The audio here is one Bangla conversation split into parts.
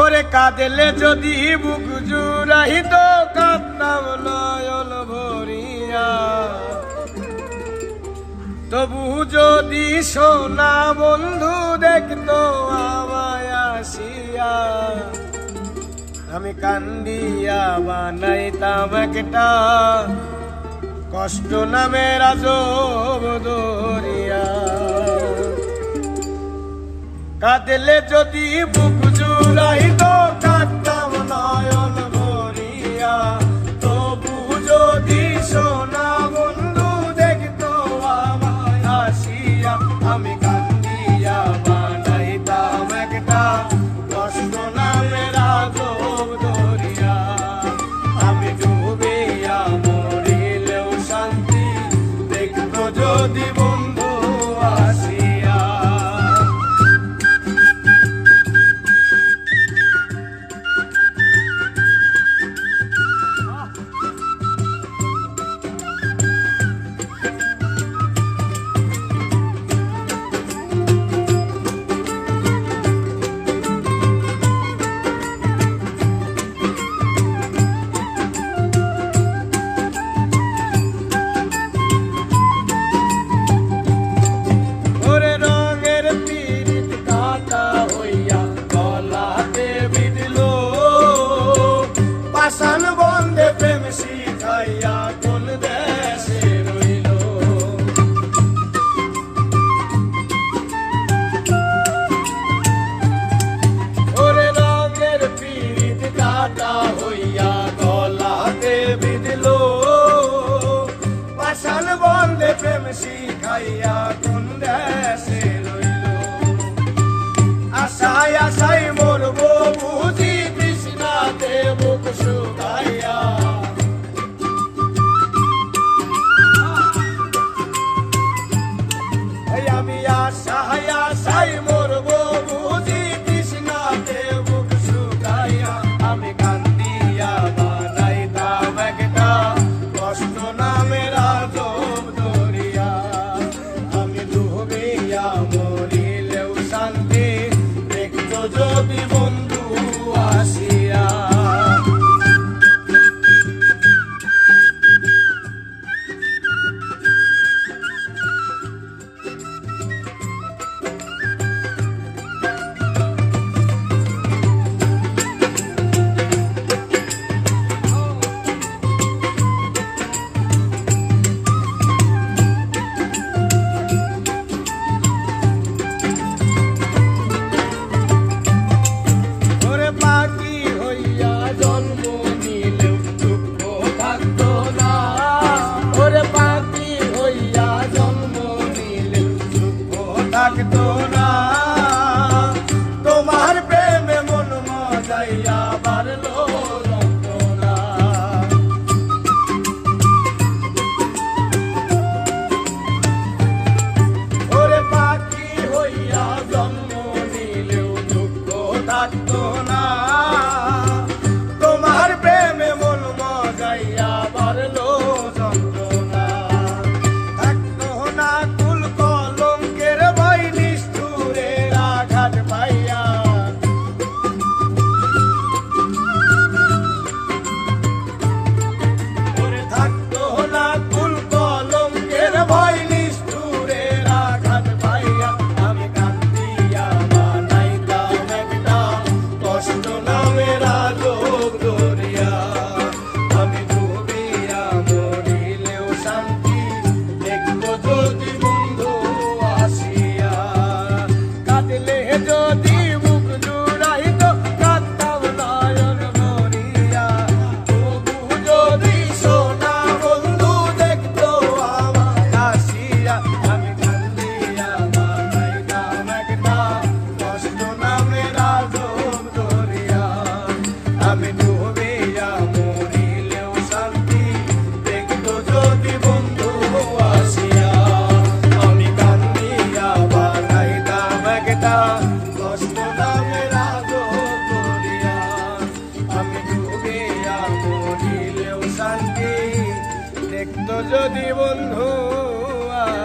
ওরে কাঁদেলে যদি বুক তো কাঁদতাম নয়ন ভরিয়া। তবু যদি সোনা বন্ধু দেখত আসিয়া, আমি কান্দিয়া বানাইতাম একটা কষ্ট নামে রাজব দরিয়া কাঁদেলে যদি বুক July Hassan. Bo- Hayami ya sahaya sa যদি বন্ধু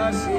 আসে